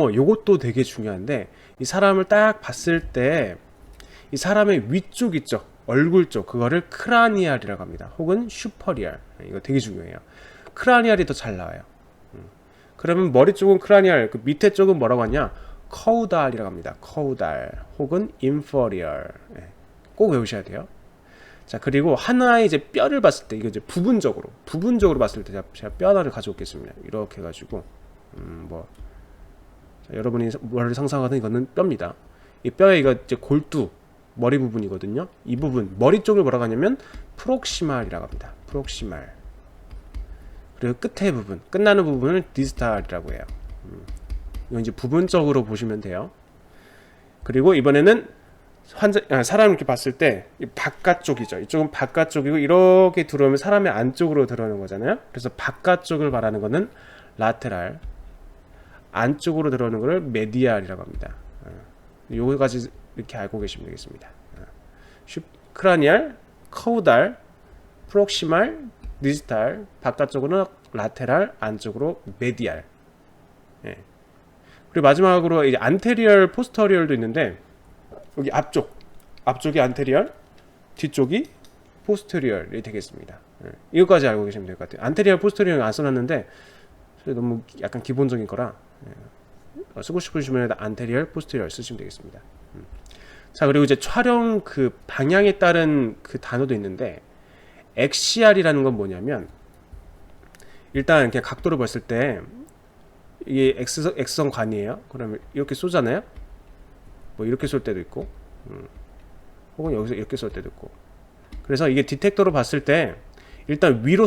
어, 요것도 되게 중요한데 이 사람을 딱 봤을 때 이 사람의 위쪽 있죠 얼굴 쪽 그거를 크라니알이라고 합니다. 혹은 슈퍼리알 이거 되게 중요해요. 크라니알이 더 잘 나와요. 음. 그러면 머리 쪽은 크라니알 그 밑에 쪽은 뭐라고 하냐? 커우달이라고 합니다. 커우달 혹은 인퍼리얼. 예. 꼭 외우셔야 돼요. 자 그리고 하나의 이제 뼈를 봤을 때 이거 이제 부분적으로 부분적으로 봤을 때 제가, 제가 뼈 하나를 가져오겠습니다. 이렇게 해가지고. 음 뭐 여러분이 머리를 상상하는 이거는 뼈입니다. 이 뼈에 이거 이제 골두 머리 부분이거든요. 이 부분 머리 쪽을 뭐라고 하냐면 프록시말이라고 합니다. 프록시말. 그리고 끝에 부분 끝나는 부분을 디스탈이라고 해요. 음. 이건 이제 부분적으로 보시면 돼요. 그리고 이번에는 환자 아, 사람 이렇게 봤을 때이 바깥쪽이죠. 이쪽은 바깥쪽이고 이렇게 들어오면 사람의 안쪽으로 들어오는 거잖아요. 그래서 바깥쪽을 말하는 거는 라테랄, 안쪽으로 들어오는 거를 메디알이라고 합니다. 어, 요거까지 이렇게 알고 계시면 되겠습니다. 어, 슈, 크라니알, 커우달, 프록시말, 디지탈, 바깥쪽으로는 라테랄, 안쪽으로 메디알. 예. 그리고 마지막으로 이제 안테리얼, 포스터리얼도 있는데 여기 앞쪽 앞쪽이 안테리얼 뒤쪽이 포스테리얼이 되겠습니다 예, 이것까지 알고 계시면 될 것 같아요 안테리얼 포스테리얼 안 써놨는데 너무 약간 기본적인 거라 예, 어, 쓰고 싶으시면 안테리얼 포스테리얼 쓰시면 되겠습니다. 음. 자 그리고 이제 촬영 그 방향에 따른 그 단어도 있는데 엑시알이라는 건 뭐냐면 일단 그냥 각도를 봤을 때 이게 X, X선 관이에요. 그러면 이렇게 쏘잖아요? 뭐 이렇게 쏠 때도 있고 음. 혹은 여기서 이렇게 쏠 때도 있고. 그래서 이게 디텍터로 봤을 때 일단 위로